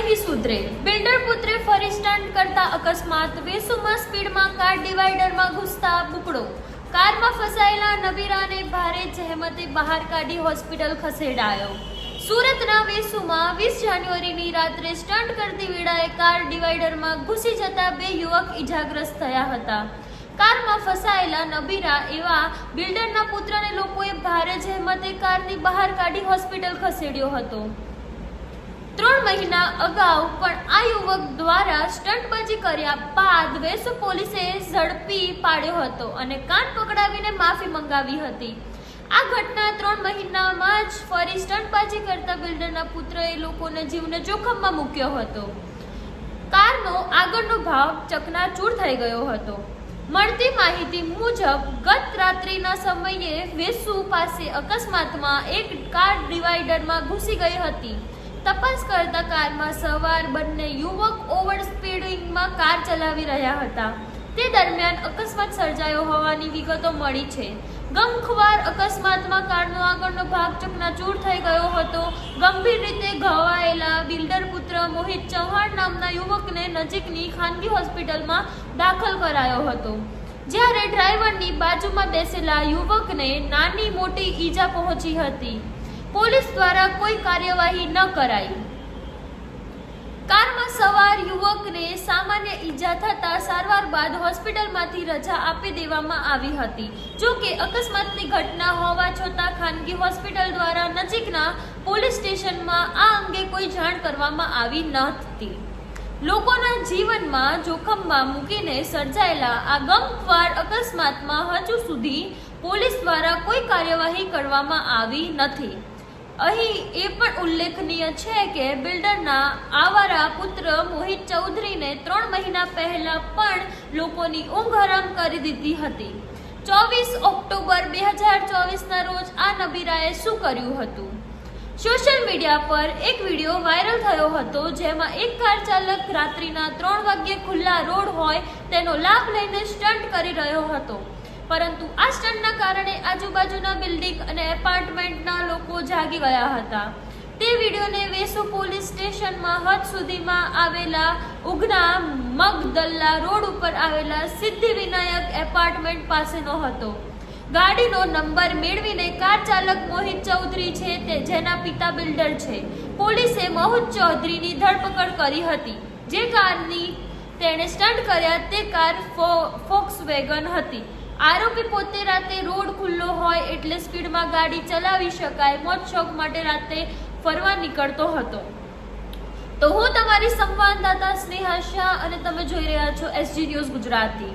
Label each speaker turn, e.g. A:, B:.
A: નહીં સુધરે બિલ્ડર પુત્રે ફરી સ્ટન્ટ કરતા અકસ્માત વેસુમાં સ્પીડમાં કાર ડિવાઈડરમાં ઘૂસતા બુકડો કારમાં ફસાયેલા નબીરાને ભારે જહેમતે બહાર કાઢી હોસ્પિટલ ખસેડાયો સુરતના વેસુમાં વીસ જાન્યુઆરીની રાત્રે સ્ટન્ટ કરતી વેળાએ કાર ડિવાઈડરમાં ઘૂસી જતા બે યુવક ઈજાગ્રસ્ત થયા હતા કારમાં ફસાયેલા નબીરા એવા બિલ્ડરના પુત્રને લોકોએ ભારે જહેમતે કારની બહાર કાઢી હોસ્પિટલ ખસેડ્યો હતો ત્રણ મહિના અગાઉ પણ આ યુવક દ્વારા સ્ટંટબાજી કર્યા બાદ વેસુ પોલીસે ઝડપી પાડ્યો હતો અને કાન પકડાવીને માફી મંગાવી હતી આ ઘટના ત્રણ મહિનામાં જ ફરી સ્ટંટબાજી કરતા બિલ્ડરના પુત્રએ લોકોના જીવને જોખમમાં મૂક્યો હતો કારનો આગળનો ભાવ ચકનાચૂર થઈ ગયો હતો મળતી માહિતી મુજબ ગત રાત્રિના સમયે વેસુ પાસે અકસ્માતમાં એક કાર ડિવાઈડરમાં ઘૂસી ગઈ હતી તપાસ કરતા કારમાં સવાર બંને યુવક ઓવર સ્પીડિંગમાં કાર ચલાવી રહ્યા હતા તે દરમિયાન અકસ્માત સર્જાયો હોવાની વિગતો મળી છે ગમખવાર અકસ્માતમાં કારનો આગળનો ભાગ ચૂર થઈ ગયો હતો ગંભીર રીતે ઘવાયેલા બિલ્ડર પુત્ર મોહિત ચૌહાણ નામના યુવકને નજીકની ખાનગી હોસ્પિટલમાં દાખલ કરાયો હતો જ્યારે ડ્રાઈવરની બાજુમાં બેસેલા યુવકને નાની મોટી ઈજા પહોંચી હતી પોલીસ દ્વારા કોઈ કાર્યવાહી ન કરાઈ કારમાં સવાર યુવકને સામાન્ય ઈજા થતા સારવાર બાદ હોસ્પિટલમાંથી રજા આપી દેવામાં આવી હતી જો કે અકસ્માતની ઘટના હોવા છતાં ખાનગી હોસ્પિટલ દ્વારા નજીકના પોલીસ સ્ટેશનમાં આ અંગે કોઈ જાણ કરવામાં આવી ન હતી લોકોના જીવનમાં જોખમમાં મૂકીને સર્જાયેલા આ ગમખ્વાર અકસ્માતમાં હજુ સુધી પોલીસ દ્વારા કોઈ કાર્યવાહી કરવામાં આવી નથી અહીં એ પણ ઉલ્લેખનીય છે કે બિલ્ડરના આવારા પુત્ર મોહિત ચૌધરીને ત્રણ મહિના પહેલા પણ લોકોની ઊંઘ હરામ કરી દીધી હતી ચોવીસ ઓક્ટોબર બે હજાર ચોવીસના રોજ આ નબીરાએ શું કર્યું હતું સોશિયલ મીડિયા પર એક વિડીયો વાયરલ થયો હતો જેમાં એક કાર ચાલક રાત્રિના ત્રણ વાગ્યે ખુલ્લા રોડ હોય તેનો લાભ લઈને સ્ટન્ટ કરી રહ્યો હતો પરંતુ આ સ્ટન્ટના કારણે આજુબાજુના બિલ્ડિંગ અને એપાર્ટમેન્ટ લોકો જાગી ગયા હતા તે વિડીયોને વેસો પોલીસ સ્ટેશનમાં હદ સુધીમાં આવેલા ઉગના મગદલ્લા રોડ ઉપર આવેલા સિદ્ધિવિનાયક એપાર્ટમેન્ટ પાસેનો હતો ગાડીનો નંબર મેળવીને કાર ચાલક મોહિત ચૌધરી છે તે જેના પિતા બિલ્ડર છે પોલીસે મોહિત ચૌધરીની ધરપકડ કરી હતી જે કારની તેણે સ્ટન્ટ કર્યા તે કાર ફોક્સ વેગન હતી આરોપી પોતે રાતે રોડ ખુલ્લો હોય એટલે સ્પીડમાં ગાડી ચલાવી શકાય મોજ શોખ માટે રાતે ફરવા નીકળતો હતો
B: તો હું તમારી સંવાદદાતા સ્નેહા શાહ અને તમે જોઈ રહ્યા છો એસજી ન્યૂઝ ગુજરાતી